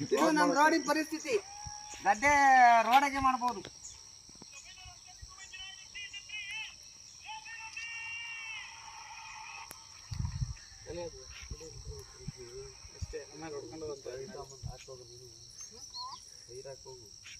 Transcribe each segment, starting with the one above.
ಇದು ನಮ್ಮ ರೋಡಿನ ಪರಿಸ್ಥಿತಿ. ಗದ್ದೆ ರೋಡಾಗೆ ಮಾಡ್ಬೋದು. ಅಷ್ಟೇ ವಿಡಿಯೋ ಮಾಡ ಒಂದು ಫೋಟೋ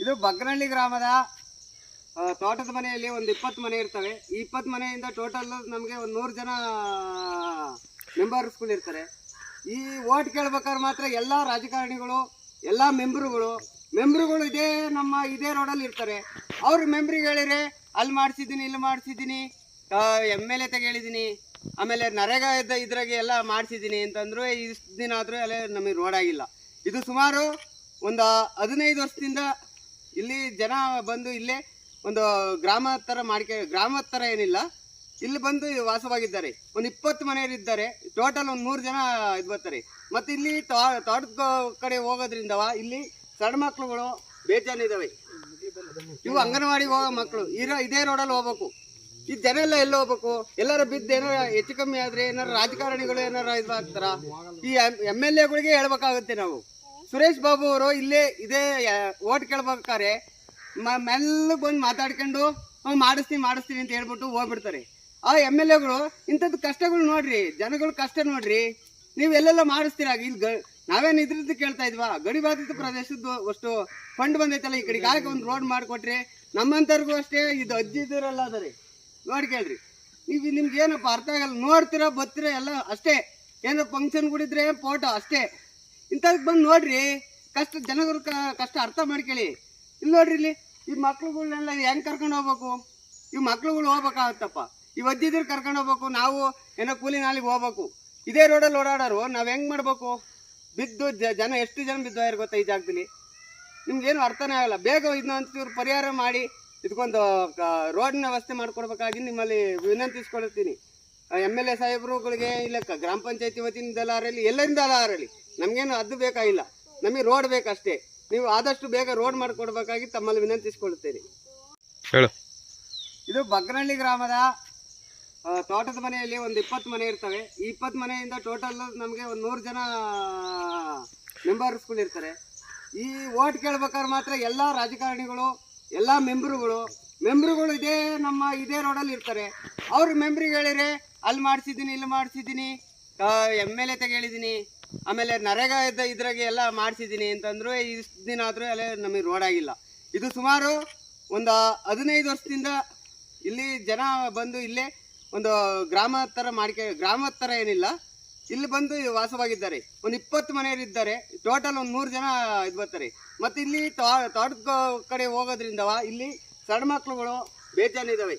ಇದು ಬಗ್ನಹಳ್ಳಿ ಗ್ರಾಮದ ತೋಟದ ಮನೆಯಲ್ಲಿ ಒಂದು ಇಪ್ಪತ್ತು ಮನೆ ಇರ್ತವೆ. ಈ ಇಪ್ಪತ್ತು ಮನೆಯಿಂದ ಟೋಟಲ್ ನಮಗೆ ಒಂದು ನೂರು ಜನ ಮೆಂಬರ್ಸ್ಗಳಿರ್ತಾರೆ ಈ ಓಟ್ ಕೇಳ್ಬೇಕಾದ್ರೆ ಮಾತ್ರ ಎಲ್ಲ ರಾಜಕಾರಣಿಗಳು, ಎಲ್ಲ ಮೆಂಬರುಗಳು ಮೆಂಬರುಗಳು ಇದೇ ನಮ್ಮ, ಇದೇ ರೋಡಲ್ಲಿ ಇರ್ತಾರೆ. ಅವ್ರ ಮೆಂಬ್ರಿಗೆ ಹೇಳಿದ್ರೆ, ಅಲ್ಲಿ ಮಾಡಿಸಿದ್ದೀನಿ, ಇಲ್ಲಿ ಮಾಡಿಸಿದ್ದೀನಿ ಎಂ ಎಲ್ ಎ ತೆಗೇಳಿದ್ದೀನಿ ಆಮೇಲೆ ನರೇಗಾ ಇದ್ದ ಇದ್ರಾಗೆ ಎಲ್ಲ ಮಾಡಿಸಿದ್ದೀನಿ ಅಂತಂದ್ರು, ಇಷ್ಟು ದಿನ ಆದರೂ ಅಲ್ಲೇ ನಮಗೆ ರೋಡ್ ಆಗಿಲ್ಲ. ಇದು ಸುಮಾರು ಒಂದು ಹದಿನೈದು ವರ್ಷದಿಂದ ಇಲ್ಲಿ ಜನ ಬಂದು ಇಲ್ಲೇ ಒಂದು ಗ್ರಾಮ ಥರ ಮಾಡ್ಕೆ ಗ್ರಾಮದ ಥರ ಏನಿಲ್ಲ, ಇಲ್ಲಿ ಬಂದು ವಾಸವಾಗಿದ್ದಾರೆ. ಒಂದು ಇಪ್ಪತ್ತು ಮನೆಯವರಿದ್ದಾರೆ ಟೋಟಲ್ ಒಂದು ಮೂರು ಜನ ಇದು ಬರ್ತಾರೆ. ಮತ್ತು ಇಲ್ಲಿ ತೋಟದ ಕಡೆ ಹೋಗೋದ್ರಿಂದ ಇಲ್ಲಿ ಸಣ್ಣ ಮಕ್ಕಳುಗಳು ಬೇಜಾನ್ ಇದಾವೆ ಇವು ಅಂಗನವಾಡಿಗೆ ಹೋಗೋ ಮಕ್ಕಳು ಇರೋ, ಇದೇ ರೋಡಲ್ಲಿ ಹೋಗ್ಬೇಕು. ಈ ಜನ ಎಲ್ಲ ಎಲ್ಲಿ ಹೋಗ್ಬೇಕು? ಎಲ್ಲಾರು ಬಿದ್ದು ಏನಾರ ಹೆಚ್ಚು ಕಮ್ಮಿ ಆದರೆ ಏನಾರ ರಾಜಕಾರಣಿಗಳು ಏನಾರು ಇದು ಆಗ್ತಾರ ಈ ಎಂ ಎಲ್ ಎಗಳಿಗೆ ಹೇಳ್ಬೇಕಾಗುತ್ತೆ ನಾವು. ಸುರೇಶ್ ಬಾಬು ಅವರು ಇಲ್ಲೇ ಇದೇ ಓಟ್ ಕೇಳ್ಬೇಕಾರೆ ಮೆಲ್ಲ ಬಂದು ಮಾತಾಡ್ಕೊಂಡು "ಹ್ಮ್, ಮಾಡಿಸ್ತೀನಿ ಮಾಡಿಸ್ತೀನಿ ಅಂತ ಹೇಳ್ಬಿಟ್ಟು ಹೋಗ್ಬಿಡ್ತಾರೆ. ಆ ಎಂ ಎಲ್ ಎಗಳು ಇಂಥದ್ದು ಕಷ್ಟಗಳು ನೋಡ್ರಿ ಜನಗಳು ಕಷ್ಟ ನೋಡ್ರಿ. ನೀವು ಎಲ್ಲೆಲ್ಲ ಮಾಡಿಸ್ತೀರಾ? ಇಲ್ಲಿ ಗ ನಾವೇನು ಇದ್ರದ್ದು ಕೇಳ್ತಾ ಇದ್ವಾ? ಗಡಿ ಬಾಧಿತ ಪ್ರದೇಶದ್ದು ಅಷ್ಟು ಫಂಡ್ ಬಂದೈತಲ್ಲ ಈ ಕಡೆಗೆ ಆಗ ಒಂದು ರೋಡ್ ಮಾಡಿಕೊಟ್ರಿ ನಮ್ಮಂಥವ್ರಿಗೂ ಅಷ್ಟೇ ಇದು ಅಜ್ಜಿ ಅದ ರೀ ನೋಡಿ ಕೇಳ್ರಿ. ನೀವು ನಿಮ್ಗೆ ಏನಪ್ಪ ಅರ್ಥ ಆಗಲ್ಲ ನೋಡ್ತೀರಾ ಬರ್ತೀರಾ ಎಲ್ಲ ಅಷ್ಟೇ. ಏನೋ ಫಂಕ್ಷನ್ ಕೂಡಿದ್ರೆ ಫೋಟೋ ಅಷ್ಟೇ. ಇಂಥದಕ್ಕೆ ಬಂದು ನೋಡ್ರಿ, ಕಷ್ಟ ಜನಗರ ಕಷ್ಟ ಅರ್ಥ ಮಾಡ್ಕೊಳ್ಳಿ. ಇಲ್ಲಿ ನೋಡ್ರಿ ಇಲ್ಲಿ, ಈ ಮಕ್ಳುಗಳನ್ನೆಲ್ಲ ಹೆಂಗೆ ಕರ್ಕೊಂಡು ಹೋಗ್ಬೇಕು? ಈ ಮಕ್ಳುಗಳು ಹೋಗ್ಬೇಕಾಗತ್ತಪ್ಪ. ಈ ಒದ್ದಿದ್ರು ಕರ್ಕೊಂಡು ಹೋಗ್ಬೇಕು, ನಾವು ಏನೋ ಕೂಲಿ ನಾಲಿಗೆ ಹೋಗ್ಬೇಕು. ಇದೇ ರೋಡಲ್ಲಿ ಓಡಾಡೋರು, ನಾವು ಹೆಂಗೆ ಮಾಡಬೇಕು? ಬಿದ್ದು ಜನ ಎಷ್ಟು ಜನ ಬಿದ್ದು ಗೊತ್ತಾ ಈ ಜಾಗದಲ್ಲಿ? ನಿಮ್ಗೇನು ಅರ್ಥನೇ ಆಗಲ್ಲ. ಬೇಗ ಇದನ್ನ ಒಂಚೂರು ಪರಿಹಾರ ಮಾಡಿ ಇದಕ್ಕೊಂದು ರೋಡ್ನ ವ್ಯವಸ್ಥೆ ಮಾಡಿಕೊಡ್ಬೇಕಾಗಿ ನಿಮ್ಮಲ್ಲಿ ವಿನಂತಿಸ್ಕೊಳ್ತೀನಿ. ಎಂ ಎಲ್ ಎ ಸಾಹೇಬ್ರುಗಳಿಗೆ ಇಲ್ಲ ಗ್ರಾಮ ಪಂಚಾಯತಿ ವತಿಯಿಂದ ಆರಲಿ ಎಲ್ಲರಿಂದ ಆರಲಿ ನಮಗೇನು ಅದು ಬೇಕಾಗಿಲ್ಲ. ನಮಗೆ ರೋಡ್ ಬೇಕಷ್ಟೇ. ನೀವು ಆದಷ್ಟು ಬೇಗ ರೋಡ್ ಮಾಡಿಕೊಡ್ಬೇಕಾಗಿ ತಮ್ಮಲ್ಲಿ ವಿನಂತಿಸಿಕೊಳ್ಳುತ್ತೇನೆ. ಹೇಳು. ಇದು ಬಗ್ರಹಳ್ಳಿ ಗ್ರಾಮದ ತೋಟದ ಮನೆಯಲ್ಲಿ ಒಂದು ಇಪ್ಪತ್ತು ಮನೆ ಇರ್ತವೆ. ಈ ಇಪ್ಪತ್ತು ಮನೆಯಿಂದ ಟೋಟಲ್ ನಮಗೆ ಒಂದು ನೂರು ಜನ ಮೆಂಬರ್ಸ್ಗಳಿರ್ತಾರೆ ಈ ಓಟ್ ಕೇಳ್ಬೇಕಾದ್ರೆ ಮಾತ್ರ ಎಲ್ಲ ರಾಜಕಾರಣಿಗಳು ಎಲ್ಲ ಮೆಂಬರುಗಳು ಮೆಂಬರುಗಳು ಇದೇ ನಮ್ಮ ಇದೇ ರೋಡಲ್ಲಿ ಇರ್ತಾರೆ. ಅವ್ರ ಮೆಂಬ್ರಿಗೆ ಹೇಳಿದ್ರೆ ಅಲ್ಲಿ ಮಾಡಿಸಿದ್ದೀನಿ, ಇಲ್ಲಿ ಮಾಡಿಸಿದ್ದೀನಿ ಎಂ ಎಲ್ ಎ ತೆಗೇಳಿದ್ದೀನಿ, ಆಮೇಲೆ ನರೇಗಾ ಇದ್ದ ಇದ್ರಾಗೆ ಎಲ್ಲ ಮಾಡಿಸಿದ್ದೀನಿ ಅಂತಂದ್ರು, ಇಷ್ಟು ದಿನ ಆದರೂ ಅಲ್ಲೇ ನಮಗೆ ರೋಡ್ ಆಗಿಲ್ಲ. ಇದು ಸುಮಾರು ಒಂದು ಹದಿನೈದು ವರ್ಷದಿಂದ ಇಲ್ಲಿ ಜನ ಬಂದು ಇಲ್ಲೇ ಒಂದು ಗ್ರಾಮ ಥರ ಮಾಡ್ಕೆ, ಗ್ರಾಮ ಥರ ಏನಿಲ್ಲ, ಇಲ್ಲಿ ಬಂದು ವಾಸವಾಗಿದ್ದಾರೆ. ಒಂದು ಇಪ್ಪತ್ತು ಮನೆಯವರಿದ್ದಾರೆ ಟೋಟಲ್ ಒಂದು ನೂರು ಜನ ಇದು ಬರ್ತಾರೆ. ಮತ್ತು ಇಲ್ಲಿ ತೋಟದ ಕಡೆ ಹೋಗೋದ್ರಿಂದವ ಇಲ್ಲಿ ಸಣ್ಣ ಮಕ್ಕಳುಗಳು ಬೇಜಾನಿದ್ದಾವೆ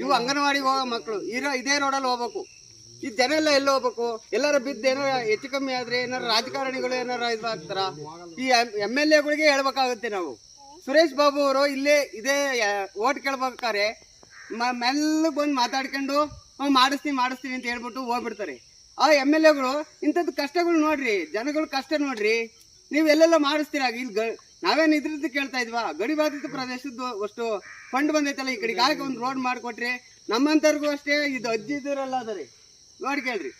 ಇವು ಅಂಗನವಾಡಿ ಹೋಗೋ ಮಕ್ಕಳು ಇರೋ ಇದೇ ರೋಡಲ್ಲಿ ಹೋಗ್ಬೇಕು. ಈ ಜನ ಎಲ್ಲ ಎಲ್ಲಿ ಹೋಗ್ಬೇಕು? ಎಲ್ಲಾರ ಬಿದ್ದು ಏನಾರ ಹೆಚ್ಚು ಕಮ್ಮಿ ಆದ್ರೆ ಏನಾರ ರಾಜಕಾರಣಿಗಳು ಏನಾರ ಇದು ಈ ಎಂ ಎಲ್ ಎಗಳಿಗೆ ಹೇಳ್ಬೇಕಾಗುತ್ತೆ ನಾವು. ಸುರೇಶ್ ಬಾಬು ಅವರು ಇಲ್ಲೇ ಇದೇ ಓಟ್ ಕೇಳ್ಬೇಕಾರೆ ಮೆಲ್ಲ ಬಂದು ಮಾತಾಡ್ಕೊಂಡು "ಹ್ಮ್, ಮಾಡಿಸ್ತೀನಿ ಮಾಡಿಸ್ತೀನಿ ಅಂತ ಹೇಳ್ಬಿಟ್ಟು ಹೋಗ್ಬಿಡ್ತಾರೆ. ಆ ಎಂ ಎಲ್ ಎಗಳು ಇಂಥದ್ದು ಕಷ್ಟಗಳು ನೋಡ್ರಿ. ಜನಗಳು ಕಷ್ಟ ನೋಡ್ರಿ. ನೀವು ಎಲ್ಲೆಲ್ಲ ಮಾಡಿಸ್ತೀರಾ? ಇಲ್ಲಿ ನಾವೇನು ಇದ್ರದ್ದು ಕೇಳ್ತಾ ಇದ್ವಾ? ಗಡಿ ಬಾಧಿತ ಪ್ರದೇಶದ್ದು ಅಷ್ಟು ಫಂಡ್ ಬಂದೈತಲ್ಲ ಈ ಕಡೆಗೆ ಆಗ ಒಂದು ರೋಡ್ ಮಾಡಿಕೊಟ್ರಿ ನಮ್ಮಂಥವ್ರಿಗೂ ಅಷ್ಟೇ ಇದು ಅಜ್ಜಿ ಅದರಿ. ನೋಡಿ ಕೇಳ್ರಿ.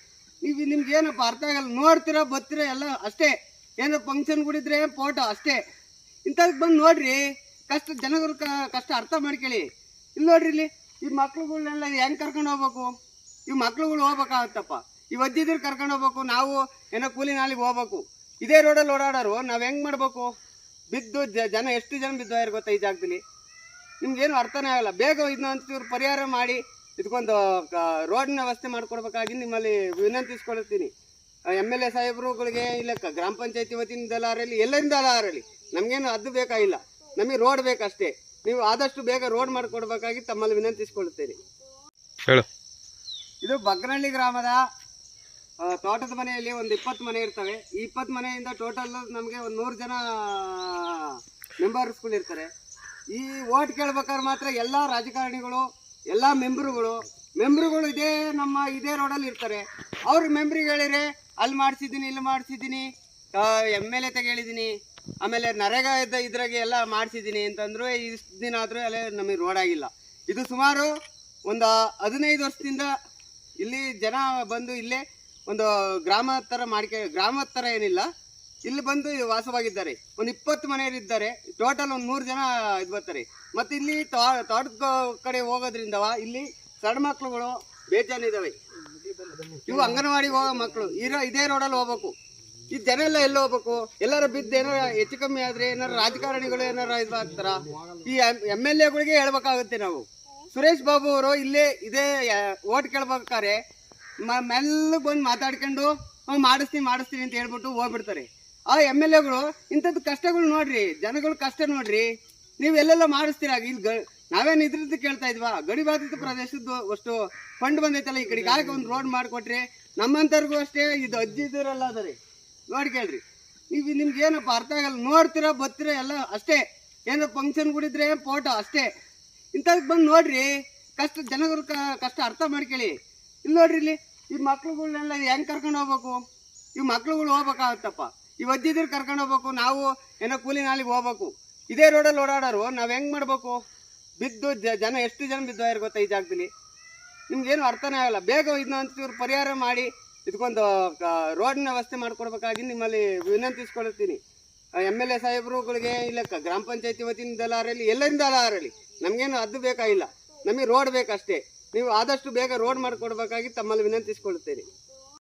ನೀವು ನಿಮ್ಗೆ ಏನಪ್ಪ ಅರ್ಥ ಆಗಲ್ಲ. ನೋಡ್ತೀರ, ಬರ್ತೀರಾ, ಎಲ್ಲ ಅಷ್ಟೇ. ಏನೋ ಫಂಕ್ಷನ್ ಕೂಡಿದ್ರೆ ಫೋಟೋ ಅಷ್ಟೇ. ಇಂಥದಕ್ಕೆ ಬಂದು ನೋಡ್ರಿ. ಕಷ್ಟ, ಜನಗಳ ಕಷ್ಟ ಅರ್ಥ ಮಾಡ್ಕೊಳ್ಳಿ ಇಲ್ಲಿ ನೋಡ್ರಿ ಇಲ್ಲಿ. ಈ ಮಕ್ಳುಗಳನ್ನೆಲ್ಲ ಹೆಂಗ್ ಕರ್ಕೊಂಡು ಹೋಗ್ಬೇಕು? ಈ ಮಕ್ಳುಗಳು ಹೋಗ್ಬೇಕಾಗತ್ತಪ್ಪ. ಈ ಅಜ್ಜಿದ್ರು ಕರ್ಕೊಂಡು ಹೋಗ್ಬೇಕು. ನಾವು ಏನೋ ಕೂಲಿ ನಾಲಿಗೆ ಹೋಗ್ಬೇಕು. ಇದೇ ರೋಡಲ್ಲಿ ಓಡಾಡೋರು, ನಾವು ಹೆಂಗ್ ಮಾಡ್ಬೇಕು? ಬಿದ್ದು ಜ- ಜನ ಎಷ್ಟು ಜನ ಬಿದ್ದು ಗೊತ್ತಾ ಈ ಜಾಗದಲ್ಲಿ? ನಿಮ್ಗೇನು ಅರ್ಥನೇ ಆಗಲ್ಲ. ಬೇಗ ಇದನ್ನ ಒಂಚೂರು ಪರಿಹಾರ ಮಾಡಿ ಇದಕ್ಕೊಂದು ರೋಡಿನ ವ್ಯವಸ್ಥೆ ಮಾಡಿಕೊಡ್ಬೇಕಾಗಿ ನಿಮ್ಮಲ್ಲಿ ವಿನಂತಿಸ್ಕೊಳ್ತೀನಿ. ಎಂ ಎಲ್ ಎ ಸಾಹೇಬ್ರುಗಳಿಗೆ ಇಲ್ಲ ಕ- ಗ್ರಾಮ ಪಂಚಾಯತಿ ವತಿಯಿಂದಲ್ಲ ಆರಲಿ ಎಲ್ಲರಿಂದ ಆರಲಿ ನಮಗೇನು ಅದು ಬೇಕಾಗಿಲ್ಲ. ನಮಗೆ ರೋಡ್ ಬೇಕಷ್ಟೇ. ನೀವು ಆದಷ್ಟು ಬೇಗ ರೋಡ್ ಮಾಡಿಕೊಡ್ಬೇಕಾಗಿ ತಮ್ಮಲ್ಲಿ ವಿನಂತಿಸ್ಕೊಳ್ತೇನೆ. ಹೇಳು. ಇದು ಬಗ್ರಹಳ್ಳಿ ಗ್ರಾಮದ ತೋಟದ ಮನೆಯಲ್ಲಿ ಒಂದು ಇಪ್ಪತ್ತು ಮನೆ ಇರ್ತವೆ. ಈ ಇಪ್ಪತ್ತು ಮನೆಯಿಂದ ಟೋಟಲ್ ನಮಗೆ ಒಂದು ನೂರು ಜನ ಮೆಂಬರ್ಸ್ಗಳು ಇರ್ತಾರೆ. ಈ ಓಟ್ ಕೇಳ್ಬೇಕಾದ್ರೆ ಮಾತ್ರ ಎಲ್ಲ ರಾಜಕಾರಣಿಗಳು, ಎಲ್ಲ ಮೆಂಬ್ರುಗಳು ಮೆಂಬ್ರುಗಳು ಇದೇ ನಮ್ಮ, ಇದೇ ರೋಡಲ್ಲಿ ಇರ್ತಾರೆ. ಅವ್ರ ಮೆಂಬ್ರಿಗೆ ಹೇಳಿದ್ರೆ, ಅಲ್ಲಿ ಮಾಡಿಸಿದ್ದೀನಿ, ಇಲ್ಲಿ ಮಾಡಿಸಿದ್ದೀನಿ ಎಂ ಎಲ್ ಎ ತೆಗೆಳಿದ್ದೀನಿ, ಆಮೇಲೆ ನರೇಗಾ ಇದ್ದ, ಇದ್ರಾಗೆ ಎಲ್ಲ ಮಾಡಿಸಿದ್ದೀನಿ ಅಂತಂದ್ರು ಇಷ್ಟು ದಿನ ಆದರೂ ಅಲ್ಲೇ ನಮಗೆ ರೋಡ್ ಆಗಿಲ್ಲ. ಇದು ಸುಮಾರು ಒಂದು ಹದಿನೈದು ವರ್ಷದಿಂದ ಇಲ್ಲಿ ಜನ ಬಂದು ಇಲ್ಲೇ ಒಂದು ಗ್ರಾಮ ಥರ ಮಾಡ್ಕೆ, ಗ್ರಾಮ ಥರ ಏನಿಲ್ಲ. ಇಲ್ಲಿ ಬಂದು ವಾಸವಾಗಿದ್ದಾರೆ. ಒಂದು ಇಪ್ಪತ್ತು ಮನೆಯಲ್ಲಿದ್ದಾರೆ ಟೋಟಲ್ ಒಂದು ನೂರು ಜನ ಇದು ಬರ್ತಾರೆ. ಮತ್ತು ಇಲ್ಲಿ ತೋಟದ ಕಡೆ ಹೋಗೋದ್ರಿಂದ ಇಲ್ಲಿ ಸಣ್ಣ ಮಕ್ಕಳುಗಳು ಬೇಜಾನಿದ್ದಾವೆ ಇವು ಅಂಗನವಾಡಿಗೆ ಹೋಗೋ ಮಕ್ಕಳು ಇರೋ, ಇದೇ ರೋಡಲ್ಲಿ ಹೋಗ್ಬೇಕು. ಈ ಜನ ಎಲ್ಲ ಎಲ್ಲಿ ಹೋಗ್ಬೇಕು? ಎಲ್ಲರೂ ಬಿದ್ದು ಏನಾರ ಹೆಚ್ಚು ಕಮ್ಮಿ ಆದರೆ ಏನಾರ ರಾಜಕಾರಣಿಗಳು ಏನಾರ ಇದು ಆಗ್ತಾರ? ಈ ಎಂ ಎಲ್ ಎಗಳಿಗೆ ಹೇಳ್ಬೇಕಾಗುತ್ತೆ ನಾವು. ಸುರೇಶ್ ಬಾಬು ಅವರು ಇಲ್ಲೇ ಇದೇ ಓಟ್ ಕೇಳ್ಬೇಕಾರೆ ಮ- ಮೆಲ್ಲಗೆ ಬಂದು ಮಾತಾಡ್ಕೊಂಡು "ಹ್ಮ್, ಮಾಡಿಸ್ತೀನಿ ಮಾಡಿಸ್ತೀನಿ ಅಂತ ಹೇಳ್ಬಿಟ್ಟು ಹೋಗ್ಬಿಡ್ತಾರೆ. ಆ ಎಂ ಎಲ್ ಎಗಳು ಇಂಥದ್ದು ಕಷ್ಟಗಳು ನೋಡ್ರಿ ಜನಗಳ ಕಷ್ಟ ನೋಡ್ರಿ. ನೀವು ಎಲ್ಲೆಲ್ಲ ಮಾಡಿಸ್ತೀರಾ? ಇಲ್ಲಿ ಗ ನಾವೇನು ಇದ್ರದ್ದು ಕೇಳ್ತಾ ಇದ್ವಾ? ಗಡಿ ಬಾಧಿತ ಪ್ರದೇಶದ್ದು ಅಷ್ಟು ಫಂಡ್ ಬಂದೈತಲ್ಲ ಈ ಆಗ ಒಂದು ರೋಡ್ ಮಾಡಿಕೊಟ್ರಿ ನಮ್ಮಂಥವ್ರಿಗೂ ಅಷ್ಟೇ ಇದು ಅಜ್ಜಿದಿರಲ್ಲ ಅದರಿ. ನೋಡಿ ಕೇಳ್ರಿ. ನೀವು ನಿಮ್ಗೆ ಏನಪ್ಪ ಅರ್ಥ ಆಗಲ್ಲ. ನೋಡ್ತೀರ ಬರ್ತೀರಾ ಎಲ್ಲ ಅಷ್ಟೇ. ಏನೋ ಫಂಕ್ಷನ್ ಕುಡಿದ್ರೆ ಫೋಟೋ ಅಷ್ಟೇ. ಇಂಥದ್ದು ಬಂದು ನೋಡ್ರಿ. ಕಷ್ಟ ಜನಗಳ ಕಷ್ಟ ಅರ್ಥ ಮಾಡ್ಕೊಳ್ಳಿ ಇಲ್ಲಿ ನೋಡ್ರಿ ಇಲ್ಲಿ. ಈ ಮಕ್ಳುಗಳನ್ನೆಲ್ಲ ಹೆಂಗ್ ಕರ್ಕೊಂಡು ಹೋಗ್ಬೇಕು? ಈ ಮಕ್ಳುಗಳು ಹೋಗ್ಬೇಕಾಗತ್ತಪ್ಪ. ಒದ್ದಿದ್ರು ಕರ್ಕೊಂಡು ಹೋಗ್ಬೇಕು, ನಾವು ಏನೋ ಕೂಲಿ ನಾಲಿಗೆ ಹೋಗ್ಬೇಕು. ಇದೇ ರೋಡಲ್ಲಿ ಓಡಾಡೋರು, ನಾವು ಹೆಂಗ್ ಮಾಡ್ಬೇಕು? ಬಿದ್ದು ಜನ ಎಷ್ಟು ಜನ ಬಿದ್ದು ಗೊತ್ತಾ ಈ ಜಾಗದಲ್ಲಿ? ನಿಮ್ಗೇನು ಅರ್ಥನೇ ಆಗಲ್ಲ. ಬೇಗ ಇದನ್ನ ಒಂಚೂರು ಪರಿಹಾರ ಮಾಡಿ ಇದಕ್ಕೊಂದು ರೋಡ್ನ ವ್ಯವಸ್ಥೆ ಮಾಡಿಕೊಡ್ಬೇಕಾಗಿ ನಿಮ್ಮಲ್ಲಿ ವಿನಂತಿಸ್ಕೊಳ್ತೀನಿ. ಎಂ ಎಲ್ ಎ ಸಾಹೇಬ್ರುಗಳಿಗೆ, ಇಲ್ಲ ಗ್ರಾಮ ಪಂಚಾಯತಿ ವತಿಯಿಂದಲ್ಲ ಆರಲಿ ಎಲ್ಲರಿಂದ ಆರಲಿ ನಮಗೇನು ಅದು ಬೇಕಾಗಿಲ್ಲ ನಮಗೆ ರೋಡ್ ಬೇಕಷ್ಟೇ. ನೀವು ಆದಷ್ಟು ಬೇಗ ರೋಡ್ ಮಾಡಿಕೊಡ್ಬೇಕಾಗಿ ತಮ್ಮಲ್ಲಿ ವಿನಂತಿಸ್ಕೊಳ್ತೇನೆ.